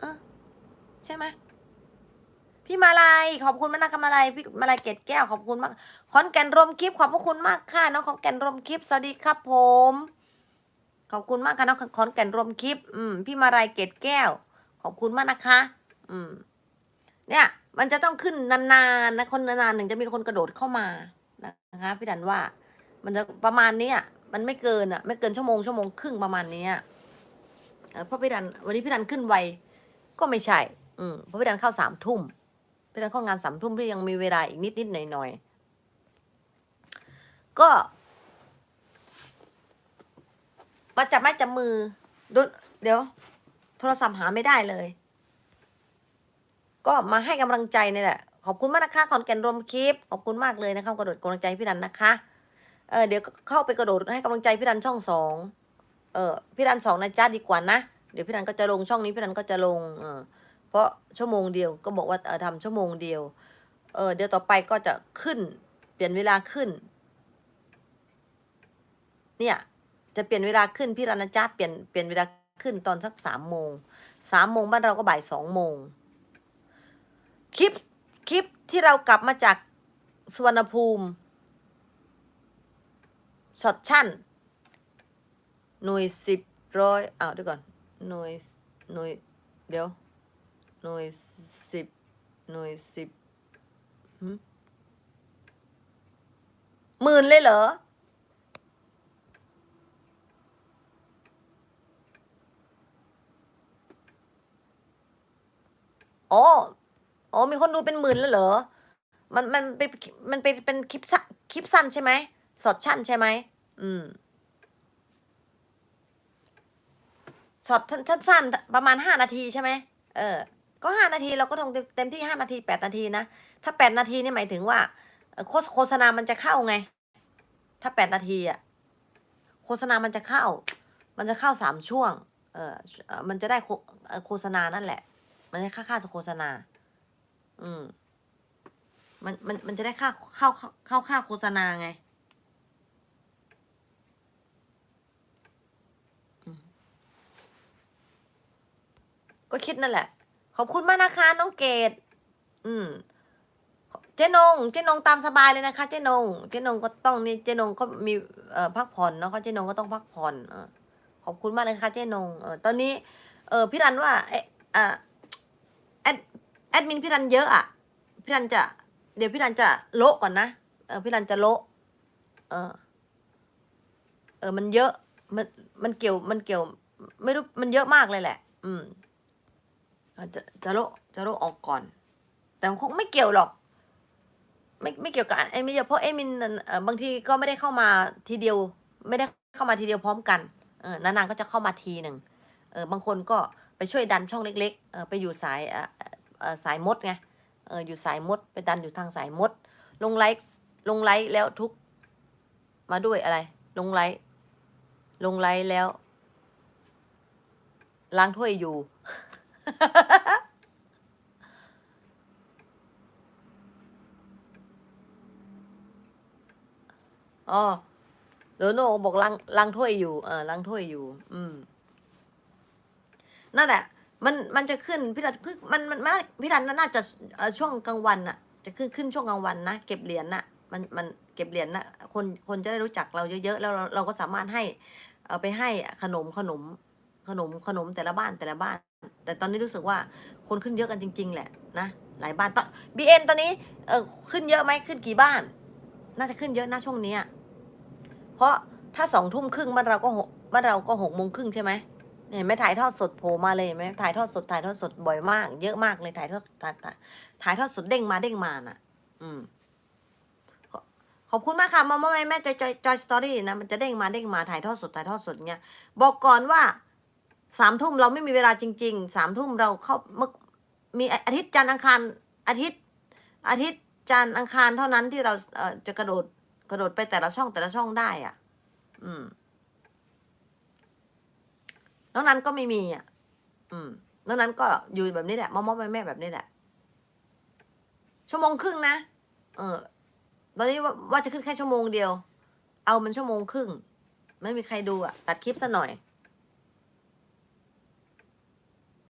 เออใช่ไหมพี่มาลายขอบคุณมากนะคะมาลายพี่มาลายเกตแก้วขอบคุณมากขอนแก่นรมคลิปขอบพระคุณมากค่ะน้องขอนแก่นรมคลิปสวัสดีครับผม ขอบคุณมากค่ะน้องขอนแก่นรมคลิป อืม พี่มาลายเกตแก้ว ขอบคุณมากนะคะ อืม เนี่ย มันจะต้องขึ้นนานๆนะคนนานๆหนึ่งจะมีคนกระโดดเข้ามานะคะพี่ดันว่า มันจะประมาณนี้ยมันไม่เกินอะ ไม่เกินชั่วโมงชั่วโมงครึ่งประมาณนี้เพราะพี่ดันวันนี้พี่ดันขึ้นไว ก็ไม่ใช่ อืมเพราะพี่ดันเข้าสามทุ่มพี่ดันเข้างานสามทุ่มพี่ยังมีเวลาอีกนิดนิดหน่อยหน่อยก็มาจับไม้จับมือดูเดี๋ยว โทรศัพท์หาไม่ได้เลย ก็มาให้กำลังใจนี่แหละ ขอบคุณมากนะคะขอนแกนรวมคลิป ขอบคุณมากเลยนะคะกระโดดกำลังใจพี่ดันนะคะ เออเดี๋ยวเข้าไปกระโดดให้กำลังใจพี่ดันช่องสอง เออพี่ดันสองนะจ้าดีกว่านะ ดี๋ยวพี่ดันก็จะลงช่องนี้พี่ดันก็จะลงเออเพราะชั่วโมงเดียวก็บอกว่าเออทำชั่วโมงเดียว เออเดี๋ยวต่อไปก็จะขึ้น เปลี่ยนเวลาขึ้น เนี่ย จะเปลี่ยนเวลาขึ้นพี่รันนะจ้าเปลี่ยนเปลี่ยนเวลาขึ้นตอนสักสามโมงสามโมงบ้านเราก็บ่ายสองโมงคลิปคลิปที่เรากลับมาจากสุวรรณภูมิช็อตชั่น หน่วยสิบร้อยอ้าวเดี๋ยวก่อน หน่วยหน่วยเดี๋ยว หน่วยสิบหน่วยสิบหมื่นเลยเหรออ๋ออ๋อมีคนดูเป็นหมื่นแล้วเหรอ มันมันเป็นมันเป็นเป็นคลิปสั้นคลิปสั้นใช่ไหมสดชั่นใช่ไหมอืม สดสั้นสั้นๆประมาณห้านาทีใช่ไหมเออ ก็ห้านาทีเราก็ต้องเต็มที่ห้านาทีแปดนาทีนะ ถ้าแปดนาทีนี่หมายถึงว่าโฆษโฆษณามันจะเข้าไง ถ้าแปดนาทีอะโฆษณามันจะเข้า มันจะเข้าสามช่วง เออมันจะได้โฆษณานั่นแหละ มันได้ค่าค่าโฆษณา อืม มันมันมันจะได้ค่าเข้าเข้าค่าโฆษณาไง ก็คิดนั่นแหละ ขอบคุณมากนะคะน้องเกดอืม เจ๊นง เจ๊นงตามสบายเลยนะคะ เจ๊นง เจ๊นงก็ต้องนี่ เจ๊นงก็มีเอ่อพักผ่อนเนาะเจ๊นงก็ต้องพักผ่อนอขอบคุณมากเลยค่ะเจ๊นง เออตอนนี้ เออพี่รันว่า เอะอะแอดแอดมินพี่รันเยอะอะ พี่รันจะ เดี๋ยวพี่รันจะโละก่อนนะ เออพี่รันจะโละเออ เออมันเยอะ มัน มันเกี่ยว มันเกี่ยว ไม่รู้ มันเยอะมากเลยแหละ อืม จะจะโลจะโลออกก่อน แต่คงไม่เกี่ยวหรอก ไม่ไม่เกี่ยวกับไอ้ม่เยอะเพราะเอมินบางทีก็ไม่ได้เข้ามาทีเดียว ไม่ได้เข้ามาทีเดียวพร้อมกันเออนานๆก็จะเข้ามาทีหนึ่งเออบางคนก็ไปช่วยดันช่องเล็กๆเออไปอยู่สายเออสายมดไงเอออยู่สายมด ไปดันอยู่ทางสายมด ลงไลค์ลงไลค์แล้วทุก มาด้วยอะไร ลงไลค์ลงไลค์แล้วล้างถ้วยอยู่ อ๋อโดโนบอกล้างล้างถ้วยอยู่เออล้างถ้วยอยู่ อืม นั่นแหละ มันมันจะขึ้นพี่รันขึ้นมันมันมันพี่รันน่าจะช่วงกลางวันน่ะจะขึ้นขึ้นช่วงกลางวันนะเก็บเหรียญน่ะ มันมันเก็บเหรียญน่ะ คนคนจะได้รู้จักเราเยอะๆแล้วเราเราก็สามารถให้ เอาไปให้ขนมขนมขนมขนมแต่ละบ้านแต่ละบ้าน แต่ตอนนี้รู้สึกว่าคนขึ้นเยอะกันจริง ๆ แหละนะหลายบ้านตอนบีเอ็นตอนนี้เออขึ้นเยอะไหมขึ้นกี่บ้าน น่าจะขึ้นเยอะนะช่วงนี้เพราะถ้าสองทุ่มครึ่งบ้านเราก็หกบ้านเราก็หกโมงครึ่งใช่ไหมเห็นไหมถ่ายทอดสดโผล่มาเลยเห็นไหมถ่ายทอดสดถ่ายทอดสดบ่อยมาก เยอะมากเลยถ่ายทอดถ่ายถ่ายถ่ายทอดสดเด้งมาเด้งมาน่ะ อืมขอบคุณมากค่ะมาม่าแม่จอยจอยจอยสตอรี่นะมันจะเด้งมาเด้งมาถ่ายทอดสดถ่ายทอดสดเงี้ยบอกก่อนว่า สามทุ่มเราไม่มีเวลาจริงๆสามทุ่มเราเข้ามืมีอาทิตย์จันทร์อังคารอาทิตย์อาทิตย์จันทร์อังคารเท่านั้นที่เราเอ่อจะกระโดดกระโดดไปแต่ละช่องแต่ละช่องได้อะ อืมนอกนั้นก็ไม่มีอะ อืมนอกนั้นก็อยู่แบบนี้แหละมอมอแม่แม่แบบนี้แหละ ชั่วโมงครึ่งนะ เออ ตอนนี้ว่าว่าจะขึ้นแค่ชั่วโมงเดียว เอามันชั่วโมงครึ่ง ไม่มีใครดูอะ ตัดคลิปซะหน่อย